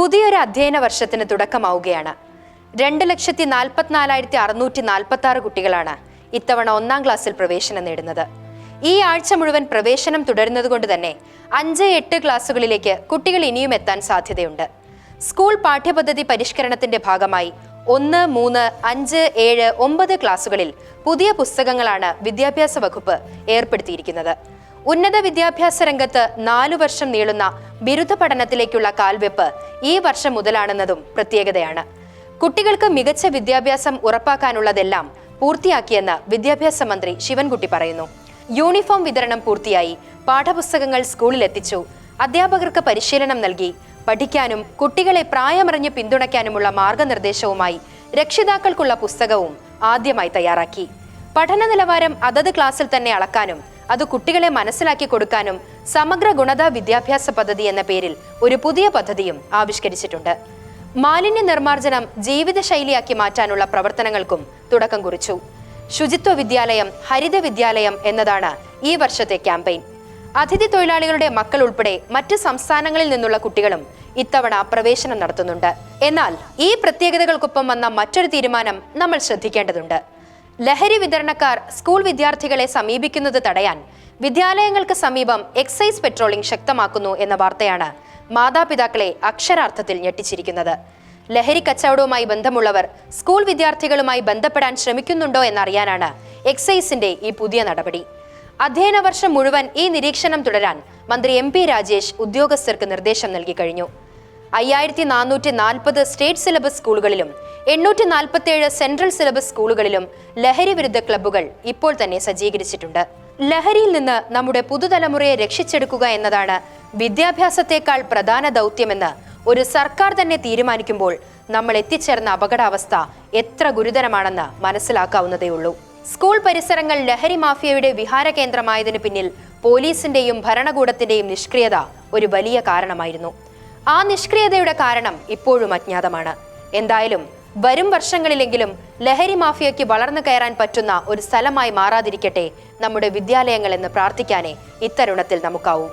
പുതിയൊരു അധ്യയന വർഷത്തിന് തുടക്കമാവുകയാണ്. രണ്ട് ലക്ഷത്തി നാൽപ്പത്തിനാലായിരത്തി അറുന്നൂറ്റി നാൽപ്പത്തി ആറ് കുട്ടികളാണ് ഇത്തവണ ഒന്നാം ക്ലാസ്സിൽ പ്രവേശനം നേടുന്നത്. ഈ ആഴ്ച മുഴുവൻ പ്രവേശനം തുടരുന്നതുകൊണ്ട് തന്നെ അഞ്ച് എട്ട് ക്ലാസ്സുകളിലേക്ക് കുട്ടികൾ ഇനിയും എത്താൻ സാധ്യതയുണ്ട്. സ്കൂൾ പാഠ്യപദ്ധതി പരിഷ്കരണത്തിന്റെ ഭാഗമായി ഒന്ന് മൂന്ന് അഞ്ച് ഏഴ് ഒമ്പത് ക്ലാസ്സുകളിൽ പുതിയ പുസ്തകങ്ങളാണ് വിദ്യാഭ്യാസ വകുപ്പ് ഏർപ്പെടുത്തിയിരിക്കുന്നത്. ഉന്നത വിദ്യാഭ്യാസ രംഗത്ത് നാലു വർഷം നീളുന്ന ബിരുദ പഠനത്തിലേക്കുള്ള കാൽവെപ്പ് ഈ വർഷം മുതലാണെന്നതും പ്രത്യേകതയാണ്. കുട്ടികൾക്ക് മികച്ച വിദ്യാഭ്യാസം ഉറപ്പാക്കാനുള്ളതെല്ലാം പൂർത്തിയാക്കിയെന്ന് വിദ്യാഭ്യാസ മന്ത്രി ശിവൻകുട്ടി പറയുന്നു. യൂണിഫോം വിതരണം പൂർത്തിയായി പാഠപുസ്തകങ്ങൾ സ്കൂളിലെത്തിച്ചു അധ്യാപകർക്ക് പരിശീലനം നൽകി പഠിക്കാനും കുട്ടികളെ പ്രായമറിഞ്ഞ് പിന്തുണയ്ക്കാനുമുള്ള മാർഗനിർദ്ദേശവുമായി രക്ഷിതാക്കൾക്കുള്ള പുസ്തകവും ആദ്യമായി തയ്യാറാക്കി. പഠന നിലവാരം അതത് ക്ലാസ്സിൽ തന്നെ അളക്കാനും അത് കുട്ടികളെ മനസ്സിലാക്കി കൊടുക്കാനും സമഗ്ര ഗുണത വിദ്യാഭ്യാസ പദ്ധതി എന്ന പേരിൽ ഒരു പുതിയ പദ്ധതിയും ആവിഷ്കരിച്ചിട്ടുണ്ട്. മാലിന്യ നിർമ്മാർജനം ജീവിതശൈലിയാക്കി മാറ്റാനുള്ള പ്രവർത്തനങ്ങൾക്കും തുടക്കം കുറിച്ചു. ശുചിത്വ വിദ്യാലയം ഹരിത വിദ്യാലയം എന്നതാണ് ഈ വർഷത്തെ ക്യാമ്പയിൻ. അതിഥി തൊഴിലാളികളുടെ മക്കൾ ഉൾപ്പെടെ മറ്റ് സംസ്ഥാനങ്ങളിൽ നിന്നുള്ള കുട്ടികളും ഇത്തവണ പ്രവേശനം നടത്തുന്നുണ്ട്. എന്നാൽ ഈ പ്രത്യേകതകൾക്കൊപ്പം വന്ന മറ്റൊരു തീരുമാനം നമ്മൾ ശ്രദ്ധിക്കേണ്ടതുണ്ട്. ലഹരി വിതരണക്കാർ സ്കൂൾ വിദ്യാർത്ഥികളെ സമീപിക്കുന്നത് തടയാൻ വിദ്യാലയങ്ങൾക്ക് സമീപം എക്സൈസ് പെട്രോളിംഗ് ശക്തമാക്കുന്നു എന്ന വാർത്തയാണ് മാതാപിതാക്കളെ അക്ഷരാർത്ഥത്തിൽ ഞെട്ടിച്ചിരിക്കുന്നത്. ലഹരി കച്ചവടവുമായി ബന്ധമുള്ളവർ സ്കൂൾ വിദ്യാർത്ഥികളുമായി ബന്ധപ്പെടാൻ ശ്രമിക്കുന്നുണ്ടോ എന്നറിയാനാണ് എക്സൈസിന്റെ ഈ പുതിയ നടപടി. അധ്യയന വർഷം മുഴുവൻ ഈ നിരീക്ഷണം തുടരാൻ മന്ത്രി എം പി രാജേഷ് ഉദ്യോഗസ്ഥർക്ക് നിർദ്ദേശം നൽകി കഴിഞ്ഞു. അയ്യായിരത്തി നാനൂറ്റി നാൽപ്പത് സ്റ്റേറ്റ് സിലബസ് സ്കൂളുകളിലും എണ്ണൂറ്റി നാൽപ്പത്തേഴ് സെൻട്രൽ സിലബസ് സ്കൂളുകളിലും ലഹരി വിരുദ്ധ ക്ലബ്ബുകൾ ഇപ്പോൾ തന്നെ സജ്ജീകരിച്ചിട്ടുണ്ട്. ലഹരിയിൽ നിന്ന് നമ്മുടെ പുതുതലമുറയെ രക്ഷിച്ചെടുക്കുക എന്നതാണ് വിദ്യാഭ്യാസത്തെക്കാൾ പ്രധാന ദൗത്യമെന്ന് ഒരു സർക്കാർ തന്നെ തീരുമാനിക്കുമ്പോൾ നമ്മൾ എത്തിച്ചേർന്ന അപകടാവസ്ഥ എത്ര ഗുരുതരമാണെന്ന് മനസ്സിലാക്കാവുന്നതേയുള്ളൂ. സ്കൂൾ പരിസരങ്ങൾ ലഹരി മാഫിയയുടെ വിഹാര കേന്ദ്രമായതിനു പിന്നിൽ പോലീസിന്റെയും ഭരണകൂടത്തിന്റെയും നിഷ്ക്രിയത ഒരു വലിയ കാരണമായിരുന്നു. ആ നിഷ്ക്രിയതയുടെ കാരണം ഇപ്പോഴും അജ്ഞാതമാണ്. എന്തായാലും വരും വർഷങ്ങളിലെങ്കിലും ലഹരി മാഫിയയ്ക്ക് വളർന്നു കയറാൻ പറ്റുന്ന ഒരു സ്ഥലമായി മാറാതിരിക്കട്ടെ നമ്മുടെ വിദ്യാലയങ്ങൾ എന്ന് പ്രാർത്ഥിക്കാനേ ഇത്തരുണത്തിൽ നമുക്കാവൂ.